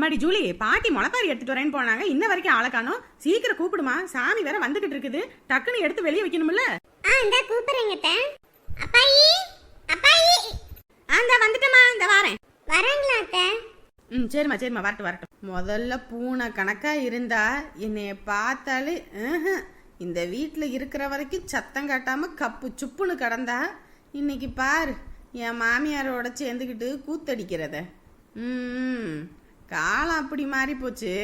அம்மாடி ஜூலி பாட்டி முளைப்பாரி எடுத்துட்டு வரேன்னு போனாங்க. இன்ன வரைக்கும் ஆளை காணோம். சீக்கிரம் கூப்பிடுமா. சாமி வேற வந்துகிட்டு இருக்குது. டக்குன்னு எடுத்து வெளியே வைக்கணும்ல? ஆ இந்த கூப்பிடுறேங்க அப்பாயி அப்பாயி. ஆ இந்த வந்துட்டேம்மா. இந்த வாரேன். வராங்களா அத்தை. ம் சரிம்மா சரிம்மா. வரட்டும் வரட்டும். முதல்ல பூனை கணக்கா இருந்தா என்னைய பார்த்தாலே. இந்த வீட்டில் இருக்கிற வரைக்கும் சத்தம் காட்டாம கப்பு சுப்புன்னு கடந்தா இன்னைக்கு பாரு என் மாமியாரோட சேர்ந்துக்கிட்டு கூத்தடிக்கிறத. ம். காலம் அப்படி மாறி போச்சு.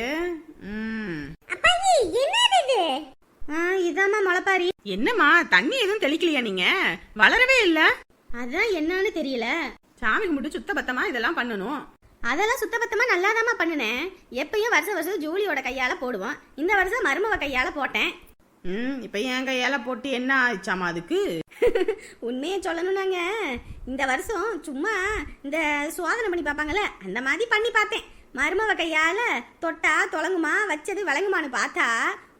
ம். என்னது இது? இதாம்மா முளைப்பாரி என்னம்மா தண்ணி எதுவும் தெளிக்கலையா நீங்க? வளரவே இல்ல. அதான் என்னன்னு தெரியல. சாமி கும்பிட்டு சுத்த பத்தமா இதெல்லாம் பண்ணணும். அதெல்லாம் சுத்தபத்தமா நல்லாதாம்மா பண்ணினேன். எப்பயும் வருஷம் வருஷம் ஜூலியோட கையால போடுவோம். இந்த வருஷம் மருமவ கையால போட்டேன். ம் இப்போ என் கையால போட்டு என்ன ஆயிடுச்சாமா அதுக்கு? உண்மையை சொல்லணும்னாங்க. இந்த வருஷம் சும்மா இந்த சோதனை பண்ணி பார்ப்பாங்கல்ல அந்த மாதிரி பண்ணி பார்த்தேன். மருமவ கையால தொட்டா தொலங்குமா வச்சது விளங்குமான்னு பார்த்தா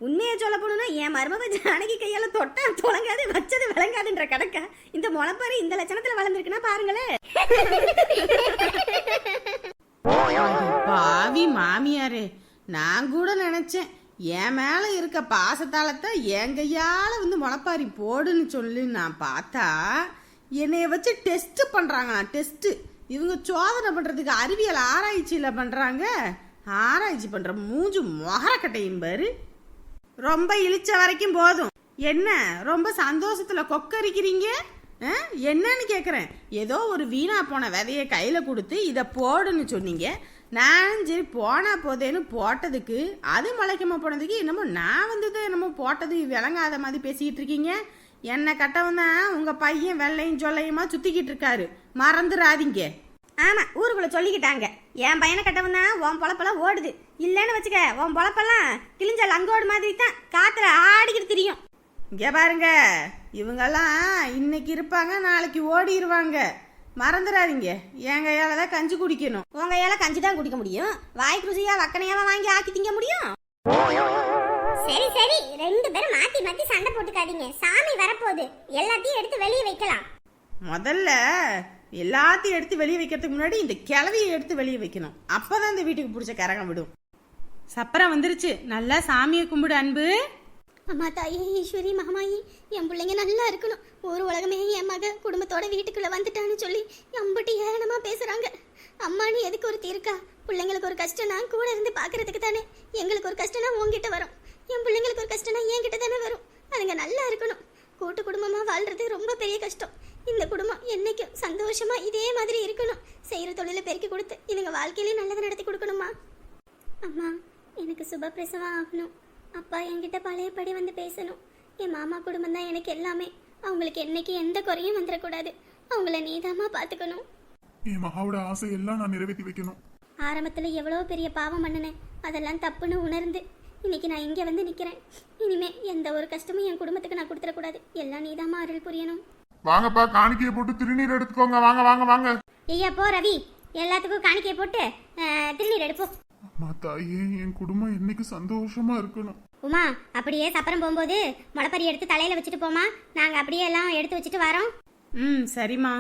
உண்மையை சொல்ல போகணும்னா என் மருமவ ஜானகி கையால தொட்டா தொலங்காது வச்சது விளங்காதுன்ற கணக்க? இந்த முளைப்பாரு இந்த லட்சணத்துல வளர்ந்துருக்குன்னா பாருங்களேன். பாவி மாமியாரு நான் கூட நினச்சேன் என் மேல இருக்க பாசத்தாலத்தை என் கையால் வந்து முளைப்பாரி போடுன்னு சொல்லி நான் பார்த்தா என்னைய வச்சு டெஸ்ட் பண்றாங்களா டெஸ்ட்டு இவங்க சோதனை பண்ணுறதுக்கு அறிவியல் ஆராய்ச்சியில் பண்ணுறாங்க ஆராய்ச்சி பண்ணுற மூஞ்சு மொகரக்கட்டையும் பாரு. ரொம்ப இழிச்ச வரைக்கும் போதும். என்ன ரொம்ப சந்தோஷத்தில் கொக்கரிக்கிறீங்க? என்னன்னு கேட்குறேன் ஏதோ ஒரு வீணா போன விதையை கையில் கொடுத்து இதை போடுன்னு சொன்னீங்க. நானும் சரி போனா போதேன்னு போட்டதுக்கு அது முளைக்காம போனதுக்கு என்னமோ நான் வந்தது என்னமோ போட்டது விளங்காத மாதிரி பேசிக்கிட்டு இருக்கீங்க. என்ன கட்டவன் தான் உங்க பையன் வெள்ளையும் சொல்லையுமா சுத்திக்கிட்டு இருக்காரு. மறந்துடாதீங்க ஆமா ஊருக்குள்ள சொல்லிக்கிட்டாங்க. என் பையனை கட்டவன் தான் உன் பொழப்பெல்லாம் ஓடுது. இல்லைன்னு வச்சுக்க உன் பொழப்பெல்லாம் கிழிஞ்ச லங்கோடு மாதிரி தான் காத்துல ஆடிக்கிட்டு திரியும். இங்க பாருங்க இவங்கெல்லாம் இன்னைக்கு இருப்பாங்க நாளைக்கு ஓடிடுவாங்க மறந்துடாதீங்க என் கையால தான் கஞ்சி குடிக்கணும். உங்க கையால கஞ்சி தான் குடிக்க முடியும். வாய்க்கு ருசியா வக்கனையாவா வாங்கி ஆக்கி திங்க முடியும்? சரி சரி. ரெண்டு பேரும் மாத்தி மாத்தி சண்டை போட்டுக்காதீங்க. சாமி வரப்போகுது. எல்லாத்தையும் எடுத்து வெளியே வைக்கலாம். முதல்ல எல்லாத்தையும் எடுத்து வெளியே வைக்கிறதுக்கு முன்னாடி இந்த கிளவியை எடுத்து வெளியே வைக்கணும். அப்பதான் இந்த வீட்டுக்கு பிடிச்ச கரகம் விடும். சப்பரம் வந்துருச்சு. நல்லா சாமியை கும்பிடு அன்பு. அம்மா தாயே ஈஸ்வரி மகமாயி என் பிள்ளைங்க நல்லா இருக்கணும். ஒரு உலகமே என் மக குடும்பத்தோட வீட்டுக்குள்ள வந்துட்டான்னு சொல்லி எம்பட்டி ஏளனமா பேசுறாங்க. அம்மா நீ எதுக்கு ஒரு தீர்க்கா? பிள்ளைங்களுக்கு ஒரு கஷ்டம்னா கூட இருந்து பாக்குறதுக்கு தானே. எங்களுக்கு ஒரு கஷ்டம்னா உன்கிட்ட வரும். என் பிள்ளைங்களுக்கு ஒரு கஷ்டம்னா என்கிட்ட தானே வரும். அதுங்க நல்லா இருக்கணும். கூட்டு குடும்பமா வாழ்றது ரொம்ப பெரிய கஷ்டம். இந்த குடும்பம் என்னைக்கும் சந்தோஷமா இதே மாதிரி இருக்கணும். செய்யற தொழிலை பெருக்கி கொடுத்து இதுங்க வாழ்க்கையிலேயே நல்லதை நடத்தி கொடுக்கணுமா? அம்மா எனக்கு சுபப்பிரசவம் ஆகணும். அப்பா என்கிட்ட பழையபடி வந்து பேசணும். என் மாமா குடும்பம் தான் எனக்கு எல்லாமே. அவங்களுக்கு என்னைக்கு எந்த குறையும் வந்துடக்கூடாது. அவங்கள நீதாம்மா பார்த்துக்கணும் என் மகாவோட ஆசையெல்லாம் நான் நிறைவேற்றி வைக்கணும். ஆரம்பத்தில் எவ்வளோ பெரிய பாவம் பண்ணினேன். அதெல்லாம் தப்புன்னு உணர்ந்து இன்னைக்கு நான் இங்கே வந்து நிற்கிறேன் இனிமே எந்த ஒரு கஷ்டமும் என் குடும்பத்துக்கு நான் கொடுத்துடக்கூடாது. எல்லாம் நீதாம்மா அருள் புரியணும். வாங்கப்பா காணிக்கையை போட்டு திருநீர் எடுத்துக்கோங்க. வாங்க வாங்க வாங்க. ஐயா போ ரவி. எல்லாத்துக்கும் காணிக்கை போட்டு அஹ், திருநீர் எடுப்போம் அம்மா தாயே என் குடும்பம் என்னைக்கு சந்தோஷமா இருக்கணும். உமா அப்படியே சப்பரம் போகும்போது முளைப்பறி எடுத்து தலையில் வச்சுட்டு போமா நாங்கள் அப்படியே எல்லாம் எடுத்து வச்சுட்டு வரோம். ம் சரிம்மா.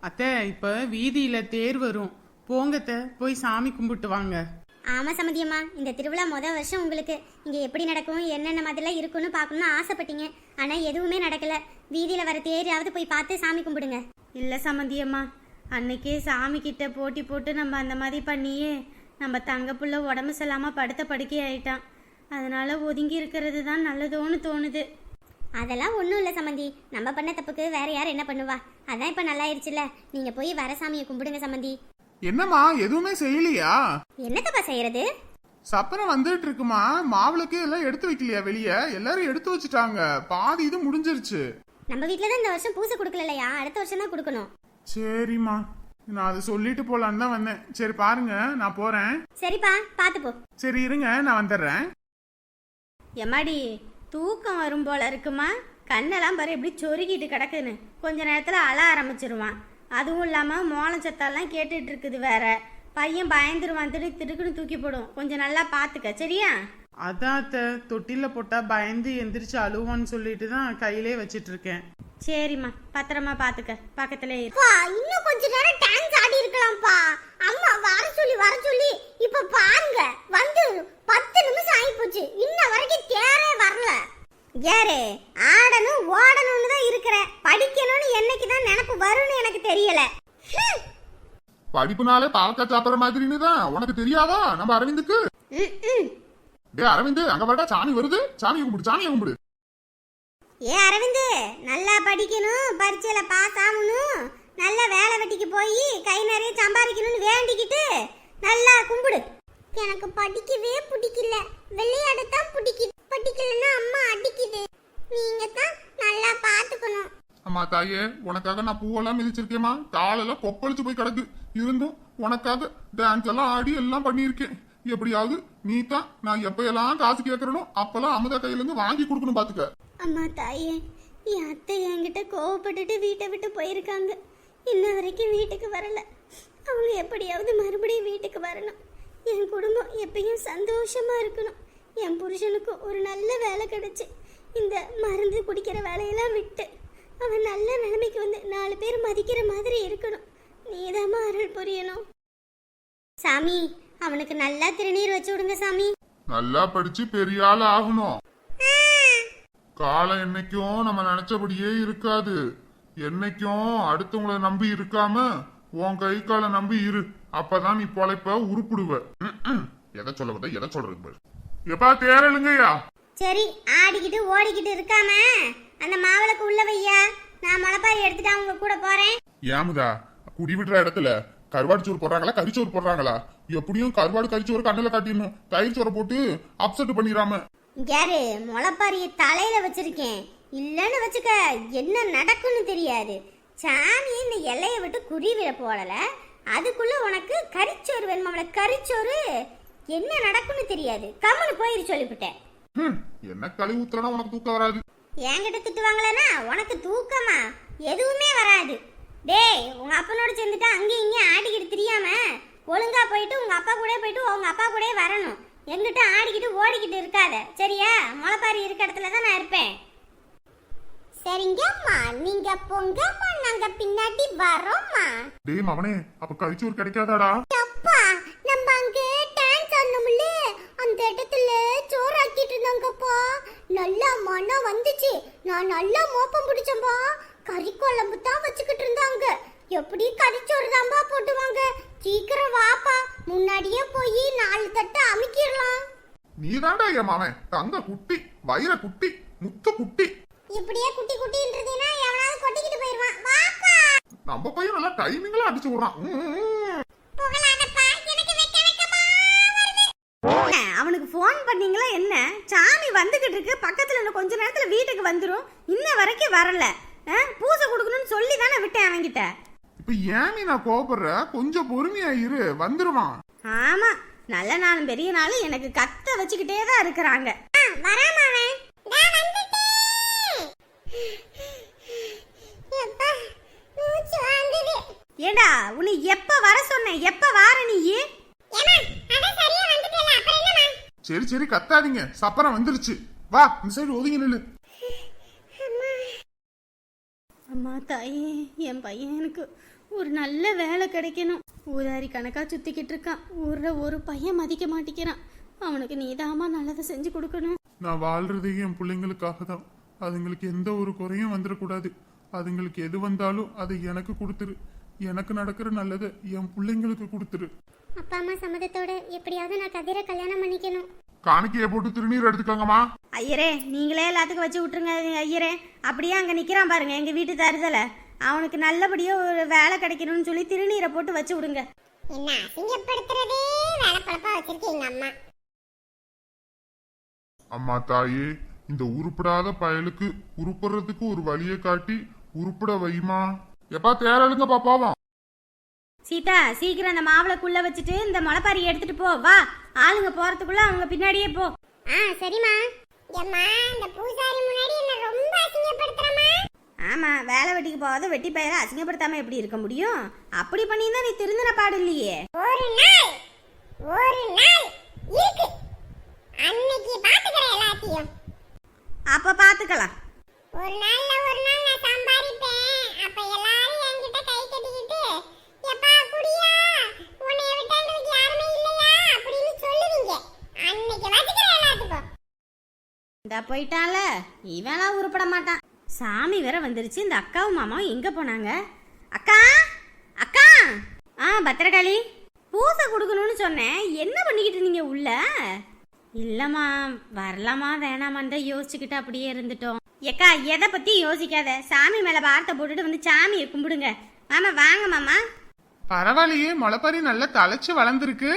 அத்தை இப்ப வீதியில தேர் வரும். போங்கத்த போய் சாமி கும்பிட்டு வாங்க. ஆமா சம்மதியம்மா இந்த திருவிழா முத வருஷம் உங்களுக்கு. இங்க எப்படி நடக்கும் என்னென்ன மாதிரிலாம் இருக்கும்னு பார்க்கணும்னு ஆசைப்பட்டீங்க. ஆனா எதுவுமே நடக்கல. வீதியில வர தேரையாவது போய் பார்த்து சாமி கும்பிடுங்க. இல்ல சம்மந்தியம்மா அன்னைக்கே சாமி கிட்ட போட்டி போட்டு நம்ம அந்த மாதிரி பண்ணியே நம்ம தங்க புள்ள உடம்பு சரியில்லாம படுத்த படுக்கை ஆயிட்டான். அதனால ஒதுங்கி இருக்கிறது தான் நல்லதோன்னு தோணுது. அதெல்லாம் ஒன்றும் இல்லை சம்மந்தி நம்ம பண்ண தப்புக்கு வேற யார் என்ன பண்ணுவா? அதான் இப்போ நல்லாயிருச்சுல நீங்க போய் வர சாமியை கும்பிடுங்க சம்மந்தி என்னம்மா எதுவுமே செய்யலையா? என்னத்தப்பா செய்யறது? சப்பரம் வந்துட்டு இருக்குமா மாவுளுக்கு எல்லாம் எடுத்து வைக்கலையா வெளியே? எல்லாரும் எடுத்து வச்சுட்டாங்க. பாதி இது முடிஞ்சிருச்சு. நம்ம வீட்டில் தான் இந்த வருஷம் பூசை கொடுக்கல இல்லையா அடுத்த வருஷம் தான் கொடுக்கணும். சரிம்மா. நான் அதை சொல்லிட்டு போலான்னு தான் வந்தேன். சரி பாருங்க. நான் போறேன். சரிப்பா பார்த்து போ. சரி இருங்க. நான் வந்துடுறேன். எம்மாடி தூக்கம் வரும் போல இருக்குமா? கண்ணெல்லாம் பாரு எப்படி சொருகிட்டு கிடக்குன்னு கொஞ்ச நேரத்துல அழ ஆரம்பிச்சிருவான். அதுவும் இல்லாம மோளம் சத்தெல்லாம் கேட்டுட்டு இருக்குது வேற. பையன் பயந்துருவான் திடு திடுக்குன்னு தூக்கி போடும். கொஞ்சம் நல்லா பாத்துக்க சரியா? அதான் அத்தை. தொட்டில போட்டா பயந்து எந்திரிச்சு அழுவான்னு சொல்லிட்டு தான் கையிலே வச்சிட்டு இருக்கேன் சரிம்மா பத்திரமா பாத்துக்க. பக்கத்துல இரு. பா இன்னும் கொஞ்ச நேரம் டான்ஸ் ஆடி இருக்கலாம்ப்பா. அம்மா வர சொல்லி வர இப்ப பாருங்க வந்து பத்து நிமிஷம் ஆகி போச்சு இன்ன வரைக்கும் தேரே வரல. யாரு? ஆடணும் ஓடணும்னு தான் இருக்கிற. படிக்கணும்னு என்னைக்கு தான் நினப்பு வரும்னு எனக்கு தெரியல. படிப்புனாலே பாவக்காய் சாப்பிடுற மாதிரின்னு தான். உனக்கு தெரியாதா? நம்ம அரவிந்துக்கு. டேய் அரவிந்து அங்க வரடா சாமி வருது. சாமி கும்பிடு சாமியை கும்பிடு. ஏ அரவிந்து நல்லா படிக்கணும் பரீட்சையில பாஸ் ஆகணும். நல்ல வேலை வெட்டிக்கு போய் கை நிறைய சம்பாதிக்கணும்னு வேண்டிக்கிட்டு நல்லா கும்பிடு. எனக்கு படிக்கவே பிடிக்கல. விளையாடத்தான் பிடிக்குது படிக்கலன்னா அம்மா அடிக்குது. நீங்க தான் நல்லா பாத்துக்கணும் அம்மா தாயே உனக்காக நான் பூவெல்லாம் மிதிச்சிருக்கேம்மா. காலெல்லாம் கொப்பளிச்சு போய் கிடக்கு. இருந்தும் உனக்காக டான்ஸ் எல்லாம் ஆடி எல்லாம் பண்ணியிருக்கேன். எப்படியாவது நீ தான் நான் எப்ப எல்லாம் காசு கேட்கறனோ அப்பெல்லாம் அமுதா கையில இருந்து வாங்கி கொடுக்கணும் பாத்துக்க. அம்மா தாயே என் அத்தை என்கிட்ட கோவப்பட்டுட்டு வீட்டை விட்டு போயிருக்காங்க. இன்ன வரைக்கும் வீட்டுக்கு வரல. அவங்க எப்படியாவது மறுபடியும் வீட்டுக்கு வரணும். என் குடும்பம் எப்பயும் சந்தோஷமா இருக்கணும். என் புருஷனுக்கும் ஒரு நல்ல வேலை கிடைச்சி. இந்த மருந்து குடிக்கிற வேலையெல்லாம் விட்டு. அவன் நல்ல நிலைமைக்கு வந்து நாலு பேர் மதிக்கிற மாதிரி இருக்கணும். நீதான் அருள் புரியணும். சாமி அவனுக்கு நல்லா திருநீர் வச்சு விடுங்க சாமி. நல்லா படிச்சு பெரிய ஆள் ஆகணும். காலம் என்னைக்கும் நம்ம நினைச்சபடியே இருக்காது. என்னைக்கும் அடுத்தவங்கள நம்பி இருக்காம உன் கை காலை நம்பி இரு. அப்பதான் நீ பொழைப்ப உருப்பிடுவ. எதை சொல்ல எதை சொல்றது? பாரு. எப்பா தேரலுங்கய்யா சரி ஆடிக்கிட்டு ஓடிக்கிட்டு இருக்காம அந்த மாவிளக்கு உள்ள வையா? நான் முளைப்பாரி எடுத்துட்டு அவங்க கூட போறேன். ஏமுதா குடி விடுற இடத்துல கருவாடு சோறு போடுறாங்களா கறிச்சோறு போடுறாங்களா? எப்படியும் கருவாடு கறிச்சோறு கண்ணில் காட்டிடணும். தயிர் சோறை போட்டு அப்செட் பண்ணிடாம. யாரு? முளைப்பாரிய தலையில வச்சிருக்கேன். இல்லன்னு வச்சுக்க என்ன நடக்கும்னு தெரியாது. சாமி இந்த எல்லையை விட்டு குருவிட போடல. அதுக்குள்ள உனக்கு கறிச்சோறு வேணுமாம்ல கறிச்சோறு? என்ன நடக்கும்னு தெரியாது. கம்முன்னு போயிரு சொல்லிவிட்டேன் என்ன கழுவி ஊத்துறனா உனக்கு தூக்கம் வராது. என்கிட்ட திட்டுவாங்களேனா உனக்கு தூக்கமா? எதுவுமே வராது. டேய் உங்க அப்பனோட சேர்ந்துட்டு அங்கேயும் இங்கேயும் ஆடிக்கிட்டு தெரியாம ஒழுங்கா போயிட்டு உங்க அப்பா கூட போயிட்டு உங்க அப்பா கூடயே வரணும். எங்கிட்ட ஆடிக்கிட்டு ஓடிக்கிட்டு இருக்காத. சரியா? முளைப்பாரி இருக்க இடத்துல தான் நான் இருப்பேன். சரிங்கம்மா. நீங்க போங்கம்மா. நாங்க பின்னாடி வரோம்மா. டேய் மவனே அப்ப கறிச்சோறு கிடைக்காதாடா? அப்பா நம்ம அங்க ஆடணும்ல அந்த இடத்துல சோறாக்கிட்டு இருந்தாங்கப்பா. நல்லா மனம் வந்துச்சு. நான் நல்லா மோப்பம் பிடிச்சம்பா கறி குழம்பு தான் வச்சுக்கிட்டு இருந்தாங்க. எப்படி கறிச்சோறு தான்பா போட்டுவாங்க. சீக்கிரம் வாப்பா. முன்னாடியே போய் நாலு தட்டு அமுக்கிடலாம். நீதான்டா என் மாமன் தங்க குட்டி வைர குட்டி முத்து குட்டி. இப்படியே குட்டி குட்டின்றதுனா எவனாவது கொட்டிக்கிட்டு போயிடுவான். வாப்பா. நம்ம பையன் நல்லா டைமிங்ல அடிச்சு விடுறான். ம், ம், ம். புகழாதப்பா எனக்கு வெக்க வெக்கமா என்ன, அவனுக்கு ஃபோன் பண்ணீங்களா என்ன சாமி வந்துகிட்டு இருக்கு பக்கத்துல இன்னும் கொஞ்ச நேரத்துல வீட்டுக்கு வந்துரும். இன்ன வரைக்கும் வரல. பூசை கொடுக்கணும்னு சொல்லி தானே விட்டேன் அவன்கிட்ட. இப்ப ஏன் நான் கோபப்படுற கொஞ்சம் பொறுமையா இரு. வந்துருவான். ஆமா. நல்ல நாளும் பெரிய நாளும் எனக்கு கத்த வச்சுக்கிட்டே தான் இருக்கிறாங்க. வராமாவே ஏண்டா உன்னை எப்ப வர சொன்னேன் எப்ப வார நீ ஏமா அதான் சரியா வந்துட்டேல அப்புறம் என்னமா சரி சரி கத்தாதீங்க. சப்பரம் வந்துருச்சு. வா இந்த சைடு ஒதுங்கி நில்லு. அம்மா. தாயே என் பையனுக்கு ஒரு நல்ல வேலை கிடைக்கணும். ஊதாரி கணக்கா சுத்திக்கிட்டு இருக்கான். ஊர்ல ஒரு பையன் மதிக்க மாட்டேங்கிறான். அவனுக்கு நீதாம்மா நல்லதை செஞ்சு கொடுக்கணும். நான் வாழ்றதே என் பிள்ளைங்களுக்காக தான் அதுங்களுக்கு எந்த ஒரு குறையும் வந்துடக்கூடாது. அதுங்களுக்கு எது வந்தாலும் அதை எனக்கு கொடுத்துரு. எனக்கு நடக்கிற நல்லதை என் பிள்ளைங்களுக்கு கொடுத்துரு. அப்பா அம்மா சம்மதத்தோட எப்படியாவது நான் கதிரை கல்யாணம் பண்ணிக்கணும். காணிக்கையை போட்டு திருநீர் எடுத்துக்கோங்கம்மா. ஐயரே நீங்களே எல்லாத்துக்கும் வச்சு விட்டுருங்க ஐயரே. அப்படியே அங்க நிக்கிறான் பாருங்க எங்க வீட்டு தருதல. அவனுக்கு நல்லபடியா ஒரு வேலை கிடைக்கணும்னு சொல்லி திருநீரை போட்டு வச்சு விடுங்க. என்ன அசிங்கப்படுத்துறதே வேலை பழப்பா வச்சிருக்கீங்க அம்மா. அம்மா தாயே இந்த உருப்படாத பயலுக்கு உருப்படுறதுக்கு ஒரு வழியை காட்டி உருப்பட வைமா. எப்பா தேரலுங்க பாப்பாவும் சீதா சீக்கிரம் அந்த மாவுளக்குள்ள வச்சுட்டு இந்த முளைப்பாரி எடுத்துட்டு போ. வா ஆளுங்க போறதுக்குள்ள அவங்க பின்னாடியே போ. ஆ சரிம்மா. எம்மா இந்த பூசாரி முன்னாடி என்ன ரொம்ப அசிங்கப்படுத்துறமா ஆமா வேலை வெட்டிக்கு போகாத வெட்டி பயிர அசிங்கப்படுத்தாம எப்படி இருக்க முடியும்? அப்படி பண்ணியிருந்தா நீ திருந்தின பாடு இல்லையே. ஒரு நாள் ஒரு நாள் இருக்கு. அன்னைக்கு பாத்துக்கிறேன் எல்லாத்தையும். அப்ப பாத்துக்கலாம் ஒரு நாள்ல ஒரு நாள் நான் சம்பாதிப்பேன் அப்ப எல்லாரும் என்கிட்ட கை கட்டிக்கிட்டு எப்பா குடியா உன்னை விட்டு எங்களுக்கு யாருமே இல்லையா அப்படி இந்த போயிட்டான்ல இவெல்லாம் உருப்பட மாட்டான். சாமி வேற வந்துருச்சு. இந்த அக்காவும் மாமாவும் எங்க போனாங்க? அக்கா? அக்கா? ஆ பத்திரகாளி. பூசை கொடுக்கணும்னு சொன்னேன். என்ன பண்ணிக்கிட்டு இருந்தீங்க உள்ள? இல்லம்மா வரலாமா வேணாமான்னு தான் யோசிச்சுக்கிட்டு அப்படியே இருந்துட்டோம். ஏக்கா எதை பத்தி யோசிக்காத? சாமி மேல வார்த்தை போட்டுட்டு வந்து சாமியை கும்பிடுங்க. மாமா வாங்க மாமா. பரவாயில்லையே முளைப்பாரி நல்லா தலைச்சு வளர்ந்துருக்கு.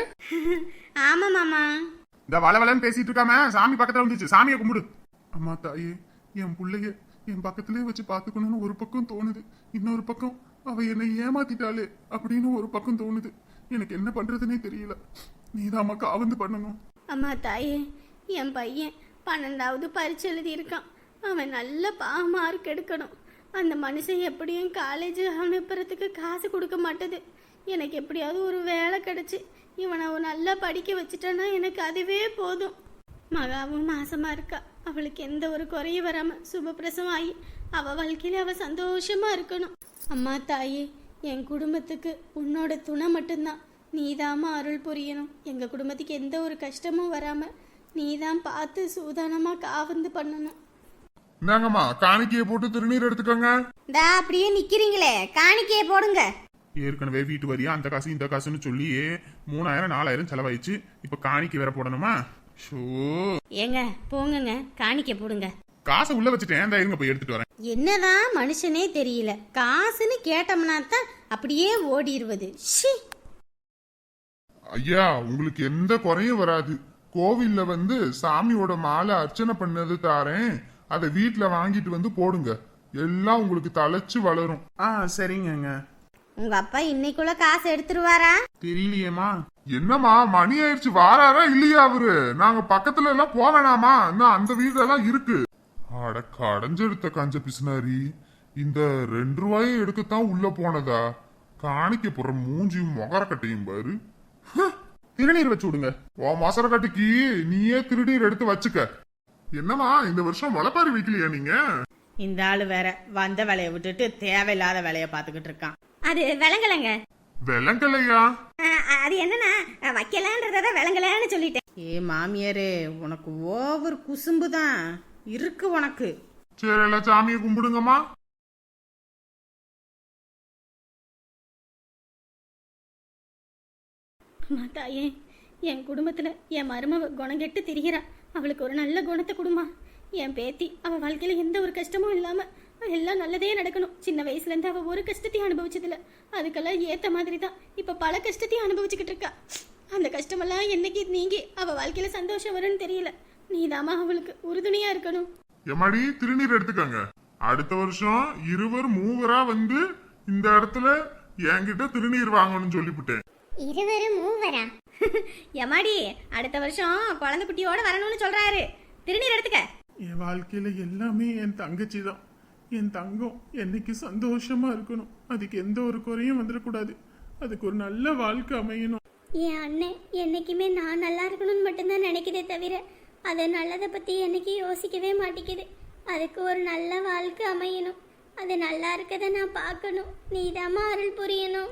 ஆமா மாமா. இந்த வள வளன்னு பேசிட்டு இருக்காம சாமி பக்கத்துல வந்துச்சு. சாமியை கும்பிடு. அம்மா தாயே என் பிள்ளைய என் பக்கத்திலே வச்சு பார்த்துக்கணும்னு ஒரு பக்கம் தோணுது. இன்னொரு பக்கம் அவ என்னை ஏமாத்திட்டாளே அப்படின்னு ஒரு பக்கம் தோணுது. எனக்கு என்ன பண்றதுனே தெரியல. நீதாம்மா காவந்து பண்ணணும். அம்மா தாயே என் பையன் பன்னெண்டாவது பரிச்சு எழுதியிருக்கான். அவன் நல்ல பா மார்க் எடுக்கணும். அந்த மனுஷன் எப்படியும் காலேஜ் அனுப்புறதுக்கு காசு கொடுக்க மாட்டேது. எனக்கு எப்படியாவது ஒரு வேலை கிடச்சி இவனை அவன் நல்லா படிக்க வச்சுட்டேன்னா எனக்கு அதுவே போதும். மகாவும் மாசமா இருக்கா. அவளுக்கு எந்த ஒரு குறையும் வராம சுபப்பிரசவம் ஆகி அவ வாழ்க்கையில அவ சந்தோஷமா இருக்கணும். அம்மா தாயே என் குடும்பத்துக்கு உன்னோட துணை மட்டும்தான். நீதாம்மா அருள் புரியணும். எங்க குடும்பத்துக்கு எந்த ஒரு கஷ்டமும் வராம நீதான் பார்த்து சூதானமா காவந்து பண்ணணும். இந்தாங்கம்மா காணிக்கையை போட்டு திருநீர் எடுத்துக்கோங்க. தா அப்படியே நிக்கிறீங்களே. காணிக்கையே போடுங்க. ஏற்கனவே வீட்டு வரியா? அந்த காசு இந்த காசுன்னு சொல்லி மூணாயிரம் நாலாயிரம் செலவாயிடுச்சு. இப்ப காணிக்கு வேற போடணுமா? ஏங்க போங்கங்க காணிக்கை போடுங்க. காசை உள்ள வச்சுட்டேன். இந்த இருங்க போய் எடுத்துட்டு வரேன். என்னதான் மனுஷனே தெரியல. காசுன்னு கேட்டோம்னா தான் அப்படியே ஓடிடுவது ஷி. ஐயா உங்களுக்கு எந்த குறையும் வராது. கோவில்ல வந்து சாமியோட மாலை அர்ச்சனை பண்ணது தாரேன். அதை வீட்ல வாங்கிட்டு வந்து போடுங்க. எல்லாம் உங்களுக்கு தலைச்சு வளரும். ஆ சரிங்கங்க. உங்க அப்பா இன்னைக்குள்ள காசு எடுத்துருவாரா? தெரியலையேம்மா. என்னம்மா மணி ஆயிடுச்சு வாராரா இல்லையா அவரு? நாங்க பக்கத்துல எல்லாம் போவேணாமா இன்னும் அந்த வீடெல்லாம் இருக்கு. அட கடைஞ்செடுத்த கஞ்ச பிசுனாரி. இந்த ரெண்டு ரூபாயை எடுக்கத்தான் உள்ள போனதா? காணிக்க போற மூஞ்சியும் மொகரக்கட்டையும் பாரு. திருநீர் வச்சு விடுங்க. உன் மொசரக்கட்டைக்கு நீயே திருநீர் எடுத்து வச்சுக்க. என்னம்மா இந்த வருஷம் முளைப்பாரி வைக்கலையா நீங்க? இந்த ஆளு வேற வந்த வேலையை விட்டுட்டு தேவையில்லாத வேலையை பார்த்துக்கிட்டு இருக்கான். அது விளங்கலங்க விளங்கலையா அது என்னன்னா வைக்கலன்றத விளங்கலன்னு சொல்லிட்டேன். ஏ மாமியாரே உனக்கு ஓவர் குசும்பு தான். இருக்கு உனக்கு. சரி எல்லாம் சாமியை கும்பிடுங்கம்மா. அம்மா தாயே என் குடும்பத்துல என் மருமவ குணம் கெட்டு திரிகிறா. அவளுக்கு ஒரு நல்ல குணத்தை கொடுமா. என் பேத்தி அவ வாழ்க்கையில எந்த ஒரு கஷ்டமும் இல்லாம எல்லாம் நல்லதே நடக்கணும். சின்ன வயசுல இருந்து அவ ஒரு கஷ்டத்தையும் அனுபவிச்சதில்ல. அதுக்கெல்லாம் ஏத்த மாதிரி தான் இப்ப பல கஷ்டத்தையும் அனுபவிச்சுக்கிட்டு இருக்கா. அந்த கஷ்டமெல்லாம் என்னைக்கு நீங்கி அவ வாழ்க்கையில சந்தோஷம் வரும்னு தெரியல. நீதாம்மா அவளுக்கு உறுதுணையா இருக்கணும். எம்மாடி திருநீர் எடுத்துக்கங்க. அடுத்த வருஷம் இருவர் மூவரா வந்து இந்த இடத்துல என்கிட்ட திருநீர் வாங்கணும்னு சொல்லிவிட்டேன் இருவரும் மூவரா? எமாடி அடுத்த வருஷம் குழந்தை குட்டியோட வரணும்னு சொல்றாரு. திருநீர் எடுத்துக்க. என் வாழ்க்கையில எல்லாமே என் தங்கச்சி தான் என் தங்கம் என்னைக்கு சந்தோஷமா இருக்கணும்? அதுக்கு எந்த ஒரு குறையும் வந்துடக்கூடாது அதுக்கு ஒரு நல்ல வாழ்க்கை அமையணும். என் அண்ணன் என்னைக்குமே நான் நல்லா இருக்கணும்னு மட்டும்தான் நினைக்குதே தவிர அதை நல்லதை பற்றி என்னைக்கு யோசிக்கவே மாட்டேங்குது. அதுக்கு ஒரு நல்ல வாழ்க்கை அமையணும். அது நல்லா இருக்கதை நான் பார்க்கணும். நீதாம்மா அருள் புரியணும்.